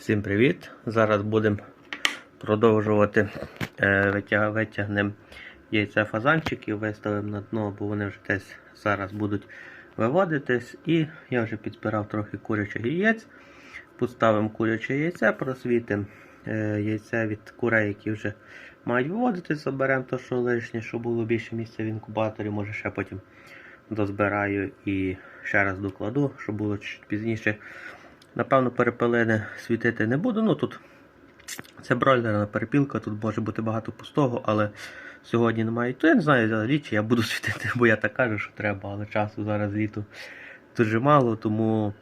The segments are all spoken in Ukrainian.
Всім привіт! Зараз будемо продовжувати е, витягнемо яйця фазанчиків, виставимо на дно, бо вони вже десь зараз будуть виводитись. І я вже підспирав трохи курячих яєць. Поставимо куряче яйце, просвітимо е, яйця від курей, які вже мають виводитись, заберемо те, що лишнє, щоб було більше місця в інкубаторі, може ще потім дозбираю і ще раз докладу, щоб було пізніше. Напевно, перепелини світити не буду. Ну тут це бройлерна перепілка, тут може бути багато пустого, але сьогодні немає. То я не знаю, взагалі, чи я буду світити, бо я так кажу, що треба, але часу зараз літо дуже мало, тому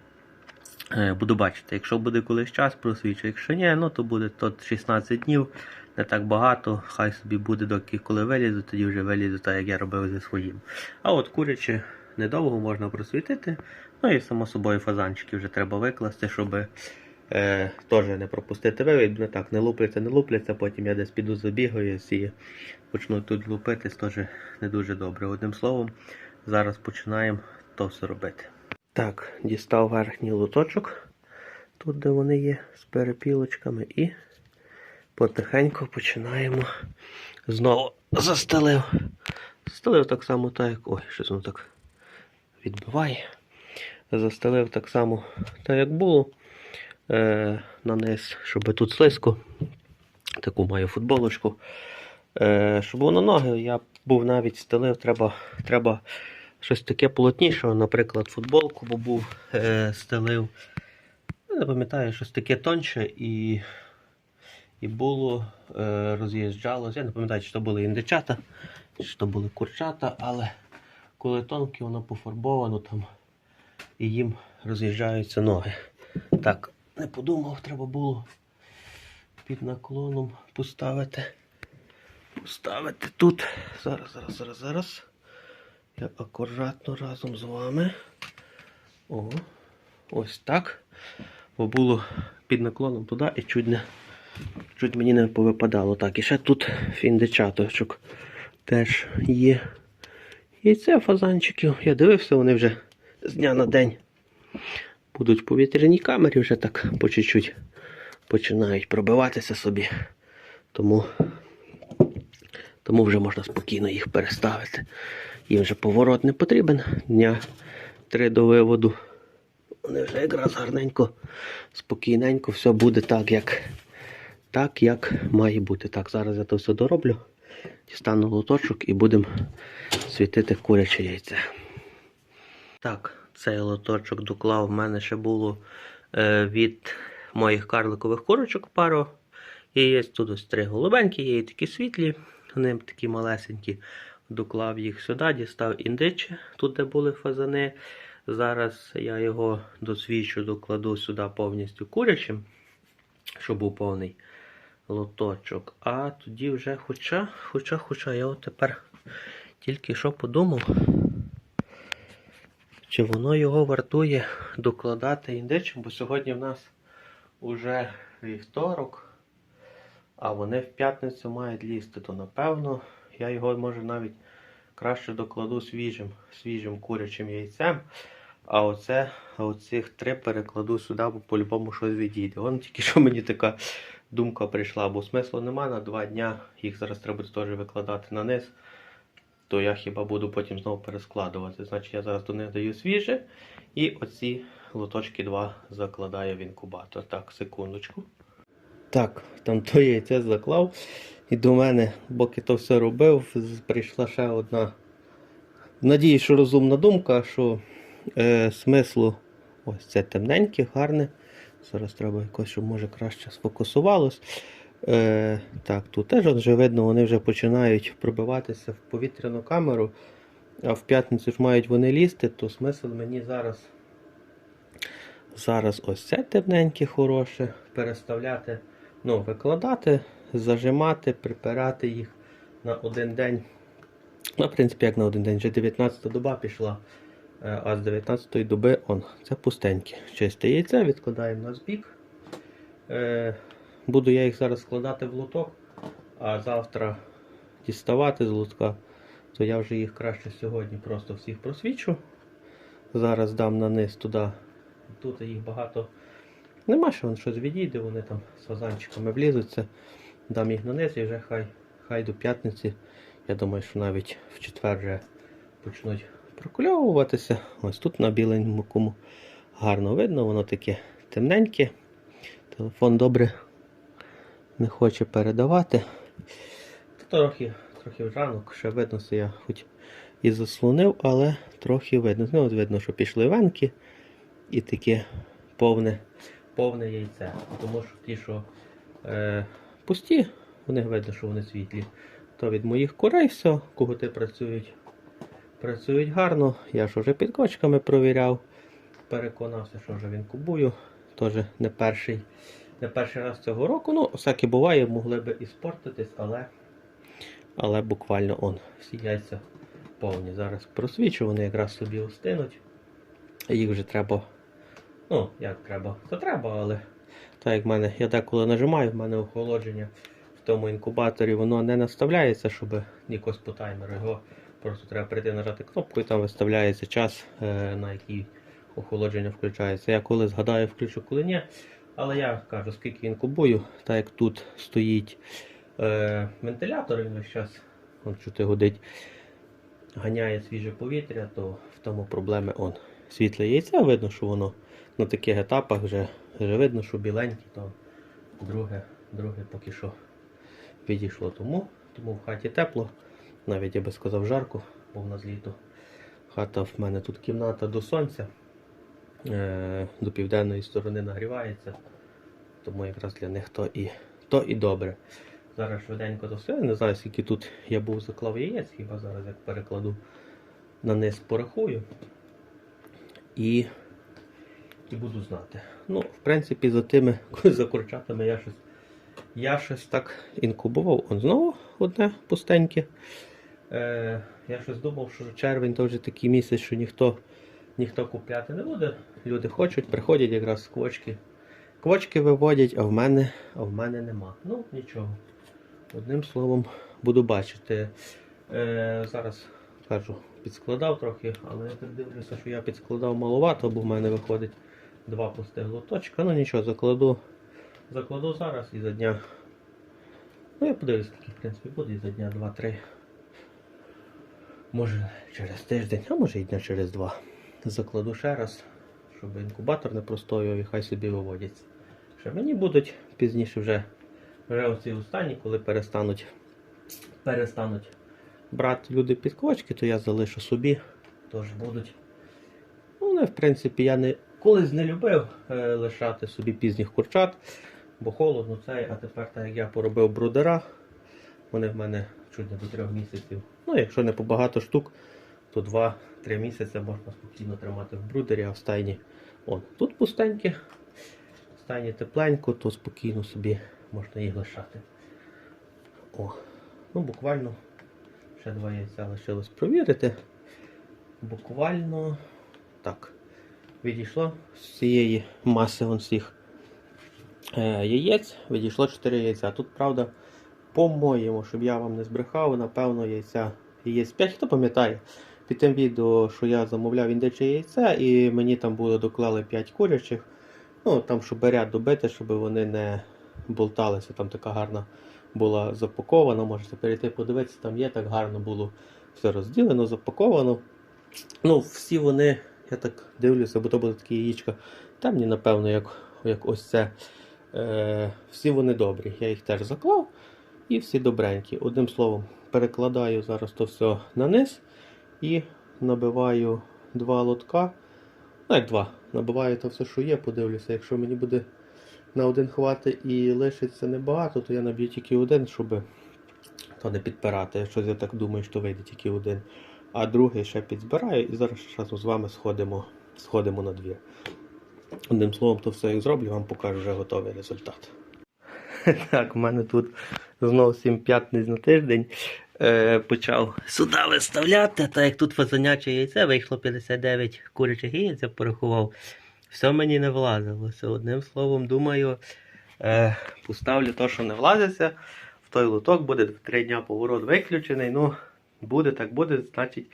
е, буду бачити. Якщо буде колись час, просвічу. Якщо ні, ну то буде тут 16 днів, не так багато. Хай собі буде, доки коли вилізу, тоді вже вилізу, так як я робив зі своїм. А от курячі недовго можна просвітити. Ну і само собою фазанчики вже треба викласти, щоб е, теж не пропустити вивід. Не так, не лупляться, не лупляться, потім я десь піду забігаю і почну тут лупитись, теж не дуже добре. Одним словом, зараз починаємо то все робити. Так, дістав верхній лоточок, тут де вони є, з перепілочками, і потихеньку починаємо знову застелив. Застелив так само, так як. Ой, щось воно так відбиває. Застелив так само, так як було. Е, наниз, щоб тут слизько. Таку маю футболочку. Е, щоб воно ноги, я був навіть стелив, треба, треба щось таке полотніше, наприклад, футболку, бо був е, стелив. Не пам'ятаю, щось таке тонше і, і було, е, роз'їжджалося. Я не пам'ятаю, чи то були індичата, чи то були курчата, але коли тонкі, воно пофарбовано там і їм роз'їжджаються ноги. Так, не подумав, треба було під наклоном поставити. Поставити тут. Зараз, зараз, зараз, зараз. Я акуратно разом з вами. О, ось так. Бо було під наклоном туди і чуть не чуть мені не повипадало. Так, і ще тут фіндичаточок теж є. Це фазанчиків. Я дивився, вони вже з дня на день будуть в повітряній камері, вже так по чуть-чуть починають пробиватися собі. Тому, тому вже можна спокійно їх переставити. Їм вже поворот не потрібен. Дня три до виводу. Вони вже якраз гарненько, спокійненько, все буде так, як, так, як має бути. Так, зараз я то все дороблю. Дістану лоточок і будемо світити куряче яйце. Так, цей лоточок доклав. В мене ще було е, від моїх карликових курочок пару яєць. Тут ось три голубенькі, є такі світлі, вони такі малесенькі. Доклав їх сюди, дістав індичі, тут де були фазани. Зараз я його досвідчу, докладу сюди повністю курячим, щоб був повний лоточок. А тоді вже, хоча, хоча, хоча, я от тепер тільки що подумав, чи воно його вартує докладати індичим, бо сьогодні в нас уже вівторок, а вони в п'ятницю мають лізти, то напевно я його може навіть краще докладу свіжим, свіжим курячим яйцем. А оце, оцих три перекладу сюди, бо по-любому щось відійде. Вон тільки що мені така думка прийшла, бо смислу нема на два дня. Їх зараз треба теж викладати на низ. То я хіба буду потім знову перескладувати. Значить, я зараз до них даю свіже. І оці лоточки два закладаю в інкубатор. Так, секундочку. Так, там то яйце заклав. І до мене, поки то все робив, прийшла ще одна. Надіюсь, що розумна думка, що е, смислу ось це темненьке, гарне. Зараз треба якось, щоб може краще сфокусувалось. Е, так, тут теж вже видно, вони вже починають пробиватися в повітряну камеру. А в п'ятницю ж мають вони лізти, то смисл мені зараз зараз ось це темненьке хороше, переставляти, ну, викладати, зажимати, припирати їх на один день. Ну, в принципі, як на один день, вже 19 доба пішла. А з 19 доби он, це пустеньке. Чисте яйце, відкладаємо на збік. Е, Буду я їх зараз складати в лоток, а завтра діставати з лотка, то я вже їх краще сьогодні просто всіх просвічу. Зараз дам на низ туди. Тут їх багато Нема що він щось відійде, вони там з фазанчиками влізуться. Дам їх на низ і вже хай, хай до п'ятниці. Я думаю, що навіть в четвер вже почнуть прокульовуватися. Ось тут на біленькому кому гарно видно, воно таке темненьке. Телефон добре не хоче передавати. Трохи, трохи ранок, ще видно, що я хоч і заслонив, але трохи видно. От видно, що пішли венки і таке повне, повне яйце. Тому що ті, що е, пусті, вони видно, що вони світлі. То від моїх курей все, коготи працюють, працюють гарно. Я ж вже під кочками провіряв, переконався, що вже він кубую. Теж не перший, не перший раз цього року. Ну, всяке буває, могли би і спортитись, але, але буквально он, всі яйця повні. Зараз просвічу, вони якраз собі устинуть. Їх вже треба. Ну, як треба, то треба, але так як в мене, я деколи нажимаю, в мене охолодження в тому інкубаторі, воно не наставляється, щоб якось по таймеру. Його просто треба прийти нажати кнопку і там виставляється час, е, на який охолодження включається. Я коли згадаю, включу, коли ні. Але я кажу, скільки він так як тут стоїть е, вентилятор, він весь час чути годить, ганяє свіже повітря, то в тому проблеми он. Світле яйце, видно, що воно на таких етапах вже, вже видно, що біленьке, то друге, друге поки що підійшло. Тому, тому в хаті тепло, навіть я би сказав жарко, бо в нас літо. Хата в мене тут кімната до сонця, е, до південної сторони нагрівається, тому якраз для них то і, то і добре. Зараз швиденько то все. Не знаю, скільки тут я був заклав яєць, хіба зараз як перекладу на низ порахую. І, і буду знати. Ну, в принципі, за тими за курчатами я щось, я щось так інкубував. Он знову одне пустеньке. Е, я щось думав, що червень то вже такий місяць, що ніхто, ніхто купляти не буде. Люди хочуть, приходять якраз квочки. Квочки виводять, а в мене, а в мене нема. Ну, нічого. Одним словом, буду бачити. Е, зараз кажу, підскладав трохи, але я так дивлюся, що я підскладав маловато, бо в мене виходить два пустих лоточка. Ну нічого, закладу, закладу зараз і за дня. Ну я подивлюсь, скільки в принципі буде і за дня 2-3. Може через тиждень, а може і дня через два. Закладу ще раз, щоб інкубатор не простоював і хай собі виводяться. Ще мені будуть пізніше вже, вже оці останні, коли перестануть, перестануть брати люди під квочки, то я залишу собі. Тож будуть. Ну, в принципі, я не колись не любив е, лишати собі пізніх курчат, бо холодно цей, а тепер, так як я поробив брудера, вони в мене чуть не до трьох місяців. Ну, якщо не по багато штук, то 2-3 місяці можна спокійно тримати в брудері, а в стайні. Он, тут пустеньке, в тепленько, то спокійно собі можна їх лишати. О, ну буквально ще два яйця лишилось провірити. Буквально так. Відійшло з цієї маси вон всіх е, яєць, відійшло 4 яйця. Тут, правда, по-моєму, щоб я вам не збрехав, напевно, яйця яєць 5. Хто пам'ятає? Під тим відео, що я замовляв індиче яйця, і мені там було доклали 5 курячих. Ну, там, щоб ряд добити, щоб вони не болталися. Там така гарна була запакована. Можете перейти подивитися, там є так гарно було все розділено, запаковано. Ну, всі вони, я так дивлюся, бо то були такі яєчка темні, напевно, як, як ось це. Е, всі вони добрі. Я їх теж заклав і всі добренькі. Одним словом, перекладаю зараз то все на низ і набиваю два лотка. Ну, як два. Набиваю то все, що є, подивлюся. Якщо мені буде на один хвати і лишиться небагато, то я наб'ю тільки один, щоб то не підпирати. Щось я так думаю, що вийде тільки один. А другий ще підзбираю і зараз разом з вами сходимо, сходимо на двір. Одним словом, то все як зроблю, вам покажу вже готовий результат. Так, у мене тут знову 7 п'ятниць на тиждень. Е, почав сюди виставляти, так як тут фазаняче яйце, вийшло 59 курячих яєць, я порахував. Все мені не влазилося. Одним словом, думаю, е, поставлю то, що не влазиться. В той лоток буде 3 дня поворот виключений. Ну, буде так буде, значить,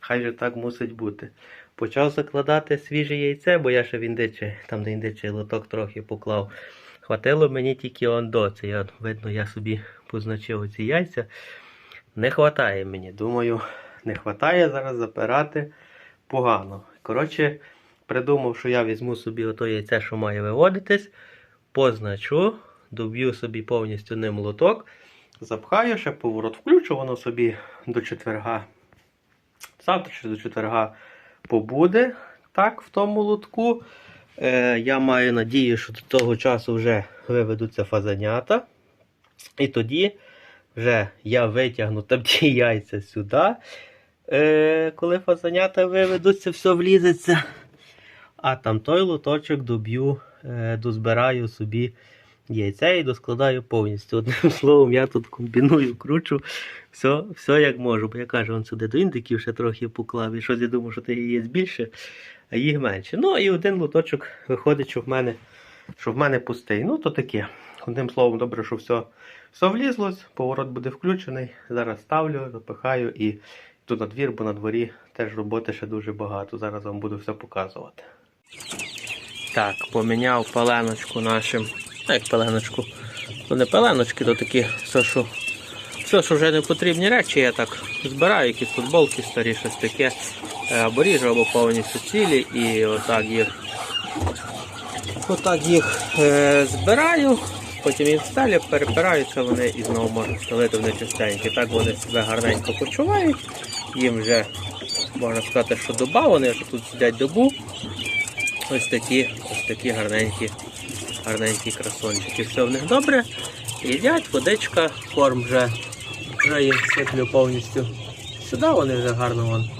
хай же так мусить бути. почав закладати свіже яйце, бо я ще в індичий, там де індичий лоток трохи поклав. Хватило мені тільки он до. Це я, видно, я собі позначив ці яйця. Не хватає мені. Думаю, не хватає зараз запирати погано. Коротше, придумав, що я візьму собі ото яйце, що має виводитись, позначу, доб'ю собі повністю ним лоток, запхаю, ще поворот включу, воно собі до четверга. Завтра чи до четверга побуде так, в тому лотку. Е, я маю надію, що до того часу вже виведуться фазанята. І тоді вже я витягну там ті яйця сюди. Е, коли фазанята виведуться, все влізеться. А там той лоточок доб'ю, е, дозбираю собі яйця і доскладаю повністю. Одним словом, я тут комбіную, кручу, все, все як можу. Бо я кажу, он сюди до індиків ще трохи поклав. І щось я думаю, що ти яєць більше, а їх менше. Ну і один лоточок виходить, що в мене, що в мене пустий. Ну, то таке. Одним словом, добре, що все, все влізлось, поворот буде включений. Зараз ставлю, запихаю і йду на двір, бо на дворі теж роботи ще дуже багато. Зараз вам буду все показувати. Так, поміняв паленочку нашим. Як паленочку. То не паленочки, то такі все, що, все, що вже не потрібні речі, я так збираю, якісь футболки старі, щось таке. Е, Або ріжу, або повністю цілі і отак їх. Отак їх е, збираю, потім їх стелю, перепираються вони і знову можна стелити вони чистенькі. Так вони себе гарненько почувають. Їм вже можна сказати, що доба, вони тут сидять добу. Ось такі, ось такі гарненькі, гарненькі красончики. Все в них добре. Їдять, водичка, корм вже, вже їм сиплю повністю. Сюди вони вже гарно вон,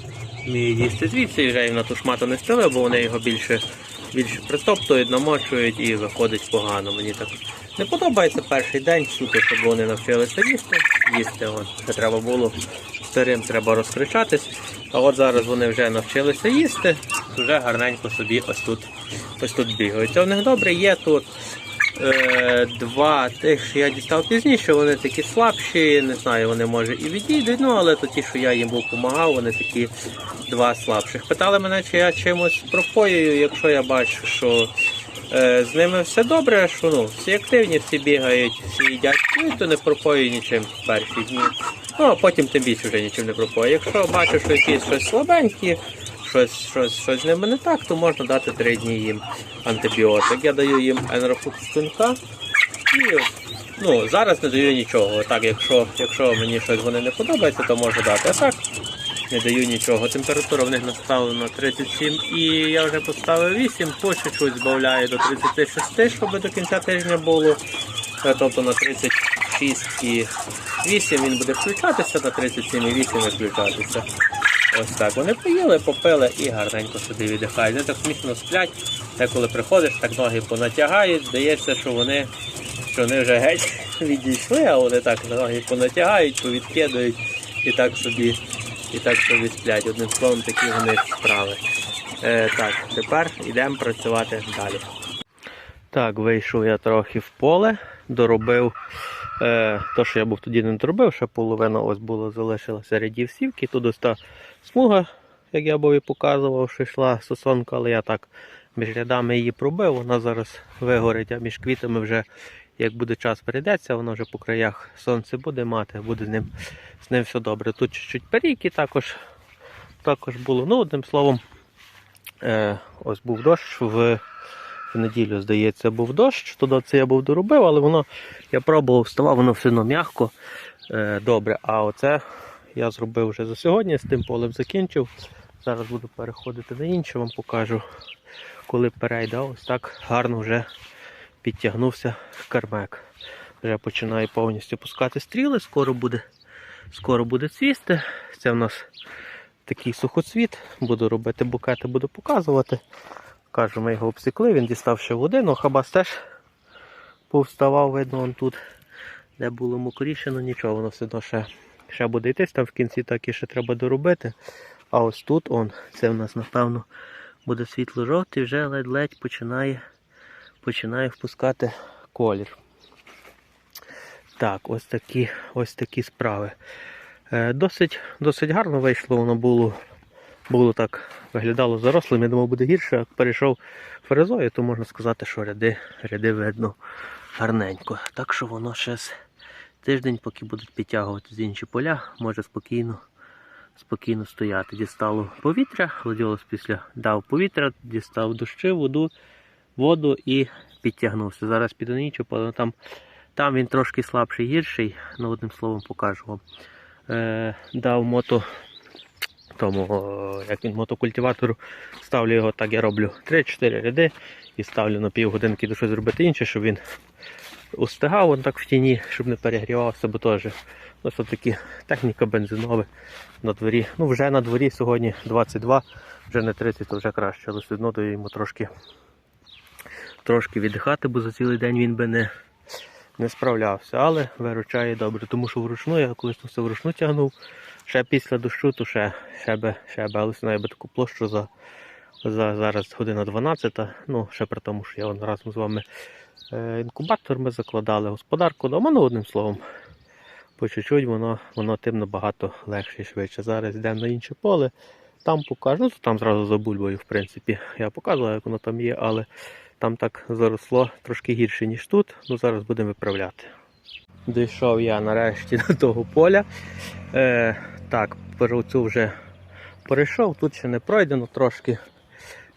вміють їсти. Звідси вже їм на ту шмату не стелив, бо вони його більше, більше притоптують, намочують і виходить погано. Мені так не подобається перший день, суто, щоб вони навчилися їсти. Їсти вон. Ще треба було старим треба розкричатись. А от зараз вони вже навчилися їсти, вже гарненько собі ось тут ось тут бігають. В них добре є тут е, два тих, що я дістав пізніше, вони такі слабші, не знаю, вони може і відійдуть, ну але то ті, що я їм був допомагав, вони такі два слабших. Питали мене, чи я чимось пропоюю, якщо я бачу, що е, з ними все добре, що ну, всі активні, всі бігають, всі їдять, ну, то не пропою нічим в перші дні. Ну, а потім тим більше вже нічим не пропою. Якщо бачу, що якісь щось слабенькі, щось, щось, щось з ними не так, то можна дати три дні їм антибіотик. Я даю їм енрофукстинка і ну, зараз не даю нічого. Так, якщо, якщо мені щось вони не подобається, то можу дати. А так не даю нічого. Температура в них наставлена 37 і я вже поставив 8, по чуть-чуть збавляю до 36, щоб до кінця тижня було. Е, Тобто на 36 і 8 він буде включатися, на 37 і 8 виключатися. Ось так. Вони поїли, попили і гарненько собі віддихають. Вони так смішно сплять. Те, коли приходиш, так ноги понатягають, здається, що вони, що вони вже геть відійшли, а вони так ноги понатягають, повідкидують і так собі, і так собі сплять. Одним словом, такі вони справи. Е, так, тепер йдемо працювати далі. Так, вийшов я трохи в поле, доробив е, то, що я був тоді не доробив, ще половина ось було залишилася рядів сівки. Тут ось та смуга, як я був і показував, що йшла сосонка, але я так між рядами її пробив, вона зараз вигорить, а між квітами вже, як буде час перейдеться, воно вже по краях сонце буде мати, буде з ним, з ним все добре. Тут чуть-чуть перійки також, також було. Ну, одним словом, е, ось був дощ в неділю, здається, був дощ. Туди це я був доробив, але воно я пробував вставав, воно все одно м'яко. Е, добре. А оце я зробив вже за сьогодні, з тим полем закінчив. Зараз буду переходити на інше, вам покажу, коли перейде. Ось так гарно вже підтягнувся кармек. Вже починає повністю пускати стріли, скоро буде, скоро буде цвісти. Це в нас такий сухоцвіт. Буду робити букети, буду показувати. Кажу, ми його обсікли, він дістав ще води, але хабас теж повставав, видно, он тут, де було мокріше, ну нічого, воно все одно ще, ще буде йтись, там в кінці так і ще треба доробити. А ось тут, он, це в нас, напевно, буде світло-жовтий, вже ледь-ледь починає, починає впускати колір. Так, ось такі, ось такі справи. Е, досить, досить гарно вийшло, воно було було так, виглядало зарослим, я думав, буде гірше, як перейшов ферезою, то можна сказати, що ряди, ряди видно гарненько. Так що воно ще з тиждень, поки будуть підтягувати з інші поля, може спокійно, спокійно стояти. Дістало повітря, Гладіолус після дав повітря, дістав дощі, воду, воду і підтягнувся. Зараз піду інше там, там він трошки слабший, гірший, ну одним словом покажу вам. Е, дав мото тому, як він мотокультиватору, ставлю його так, я роблю 3-4 ряди і ставлю на півгодинки до щось зробити інше, щоб він устигав он так в тіні, щоб не перегрівався, бо теж ось таки техніка бензинова на дворі. Ну вже на дворі сьогодні 22, вже не 30, то вже краще, але все одно даю йому трошки, трошки віддихати, бо за цілий день він би не, не справлявся, але виручає добре, тому що вручну я колись все вручну тягнув. Ще після дощу, то ще, ще би, ще би, але знаю би таку площу за, за зараз година 12. Ну, ще при тому, що я вон разом з вами е, інкубатор ми закладали, господарку дома, ну одним словом. По чуть-чуть воно, воно тим набагато легше і швидше. Зараз йдемо на інше поле, там покажу, ну там зразу за бульбою, в принципі. Я показував, як воно там є, але там так заросло трошки гірше, ніж тут. Ну зараз будемо виправляти. Дійшов я нарешті до того поля. Е, так, цю вже перейшов, тут ще не пройдено трошки,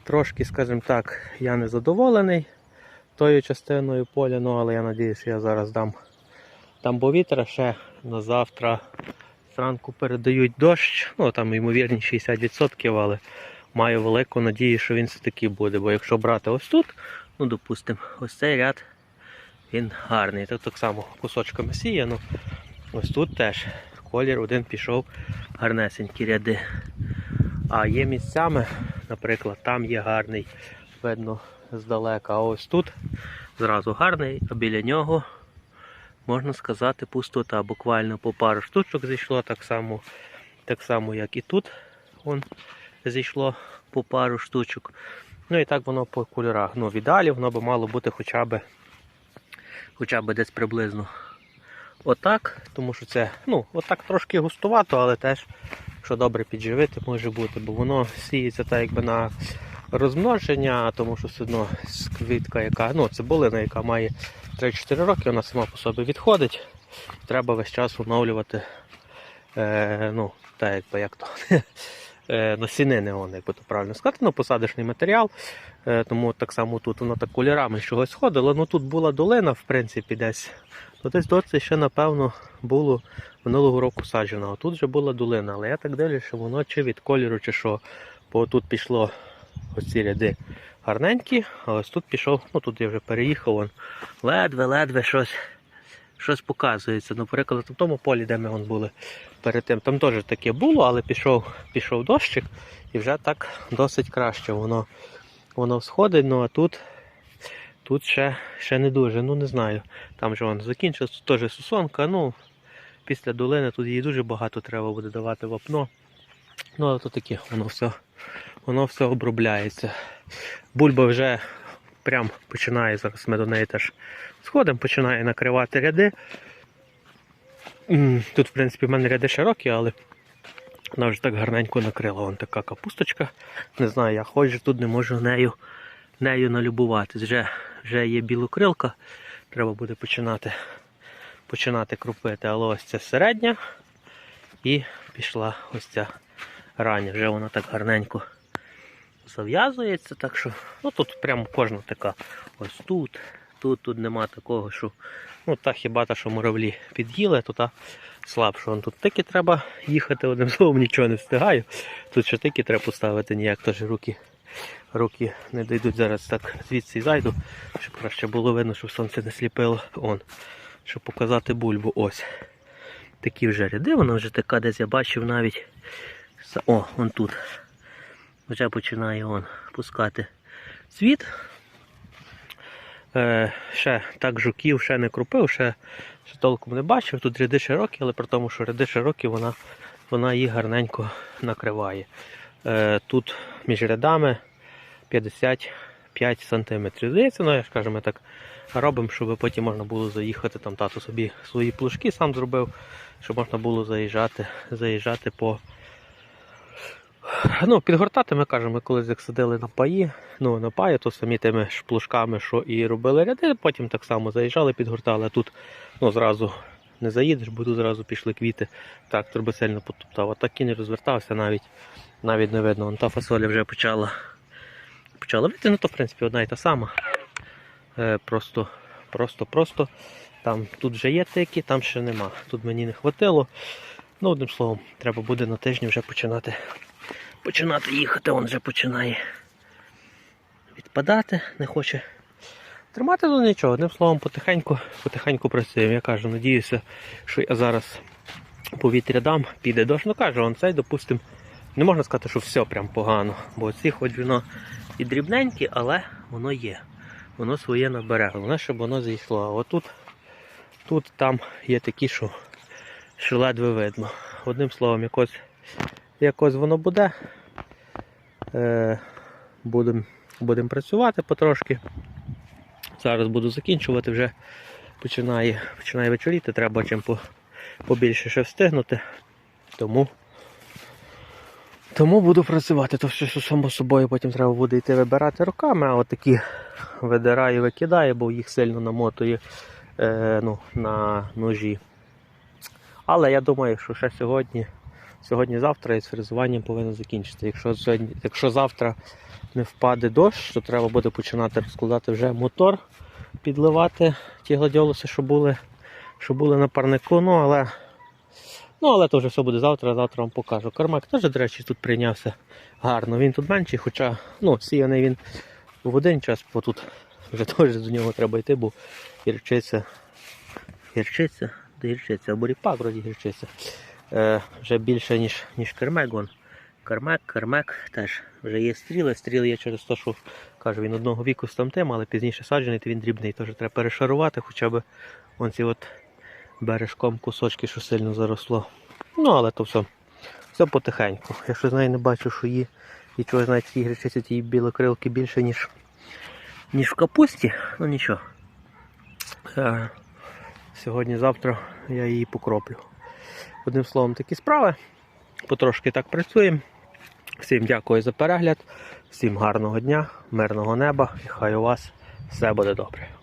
трошки, скажімо так, я не задоволений тою частиною поля, ну але я сподіваюся, що я зараз дам, дам повітря ще на завтра. Зранку передають дощ, ну там ймовірність 60%, але маю велику надію, що він все-таки буде. Бо якщо брати ось тут, ну допустимо, ось цей ряд, він гарний. Тут так само кусочками сіяно. Ось тут теж колір один пішов гарнесенькі ряди. А є місцями, наприклад, там є гарний, видно здалека. А ось тут зразу гарний, а біля нього, можна сказати, пустота. Буквально по пару штучок зійшло, так само, так само як і тут. Вон, зійшло по пару штучок. Ну і так воно по кольорах. Ну, в ідеалі воно би мало бути хоча б, хоча б десь приблизно отак, тому що це ну, отак трошки густувато, але теж, якщо добре підживити, може бути, бо воно сіється так якби на розмноження, тому що все одно квітка, яка, ну, цибулина, яка має 3-4 роки, вона сама по собі відходить. Треба весь час оновлювати е, ну, так, якби, як то, е, насінини, он, як то правильно сказати, ну, посадочний матеріал. Е, тому так само тут воно так кольорами чогось ходило. Ну тут була долина, в принципі, десь. Ну, десь доці ще, напевно, було минулого року саджено. А тут вже була долина. Але я так дивлюся, що воно чи від кольору, чи що. Бо тут пішло ось ці ряди гарненькі, а ось тут пішов, ну тут я вже переїхав, ледве-ледве щось щось показується. Ну, Наприклад, в тому полі, де ми вон були перед тим, там теж таке було, але пішов пішов дощик і вже так досить краще воно воно всходить, ну а тут тут ще ще не дуже, ну не знаю. Там же вон закінчилась теж сусонка, ну після долини тут її дуже багато треба буде давати вапно. Ну, але то таке, воно все воно все обробляється. Бульба вже прям починає, зараз ми до неї теж сходимо, починає накривати ряди. Тут, в принципі, в мене ряди широкі, але вона вже так гарненько накрила. Вон така капусточка. Не знаю, я ходжу тут, не можу нею нею налюбуватись. Вже, вже є білокрилка, треба буде починати починати крупити. Але ось це середня і пішла ось ця рання. Вже вона так гарненько зав'язується. Так що, ну тут прямо кожна така. Ось тут, тут, тут нема такого, що ну та хіба та, що муравлі під'їли, то та слабше. Вон тут тики треба їхати, одним словом нічого не встигаю. Тут ще тики треба поставити, ніяк теж руки. Руки не дійдуть зараз так звідси зайду, щоб краще було видно, щоб сонце не сліпило. Он, щоб показати бульбу. Ось. Такі вже ряди, вона вже така десь я бачив навіть. О, он тут. Вже починає он пускати цвіт. Е, Ще так жуків ще не крупив, ще, ще толком не бачив. Тут ряди широкі, але при тому, що ряди широкі, вона вона їх гарненько накриває. Е, Тут між рядами 55 см. Здається, ну я ж кажу, ми так робимо, щоб потім можна було заїхати. Там тато собі свої плужки сам зробив, щоб можна було заїжджати, заїжджати по Ну, підгортати ми кажемо, ми колись як садили на паї, ну на паї, то самі тими ж що і робили ряди, потім так само заїжджали, підгортали, а тут ну, зразу не заїдеш, бо тут зразу пішли квіти. Трактор би сильно потоптав. А так і не розвертався навіть, навіть не видно. Вон та фасоля вже почала, почала вийти, ну то в принципі одна і та сама. Е, просто, просто, просто. Там тут вже є тики, там ще нема. Тут мені не хватило. Ну, одним словом, треба буде на тижні вже починати починати їхати, він вже починає відпадати, не хоче тримати ну нічого. Одним словом, потихеньку, потихеньку працюємо. Я кажу, надіюся, що я зараз повітря дам, піде дощ. Ну кажу, он цей, допустим, не можна сказати, що все прям погано. Бо ці хоч воно і дрібненькі, але воно є. Воно своє набере. Головне, щоб воно зійшло. А отут, тут там є такі, що, що ледве видно. Одним словом, якось якось воно буде. Е, Будемо будем працювати потрошки. Зараз буду закінчувати, вже починає, починає вечоріти, треба чим побільше ще встигнути. Тому, тому буду працювати. То все що само собою потім треба буде йти вибирати руками, а от такі видираю, викидаю, бо їх сильно намотує е, ну, на ножі. Але я думаю, що ще сьогодні, сьогодні-завтра із фрезуванням повинно закінчитися. Якщо, сьогодні, якщо завтра не впаде дощ, то треба буде починати розкладати вже мотор, підливати ті гладіолуси, що були, що були на парнику. Ну, але, ну, але то вже все буде завтра, завтра вам покажу. Кармак теж, до речі, тут прийнявся гарно. Він тут менший, хоча ну, сіяний він в один час, бо тут вже теж до нього треба йти, бо гірчиця, гірчиця, де гірчиця, або ріпак вроді гірчиця. Е, вже більше, ніж, ніж кермек. Вон. Кермек, кермек теж вже є стріли. Стріли є через те, що кажу, він одного віку з тамтим, але пізніше саджений, то він дрібний. Тож треба перешарувати, хоча б вон ці от бережком кусочки, що сильно заросло. Ну, але то все, все потихеньку. Я щось знаю, не бачу, що її і чого знаєте, ті гречиці, ті білокрилки більше, ніж, ніж в капусті. Ну нічого. Е, Сьогодні-завтра я її покроплю. Одним словом, такі справи. Потрошки так працюємо. Всім дякую за перегляд, всім гарного дня, мирного неба і хай у вас все буде добре.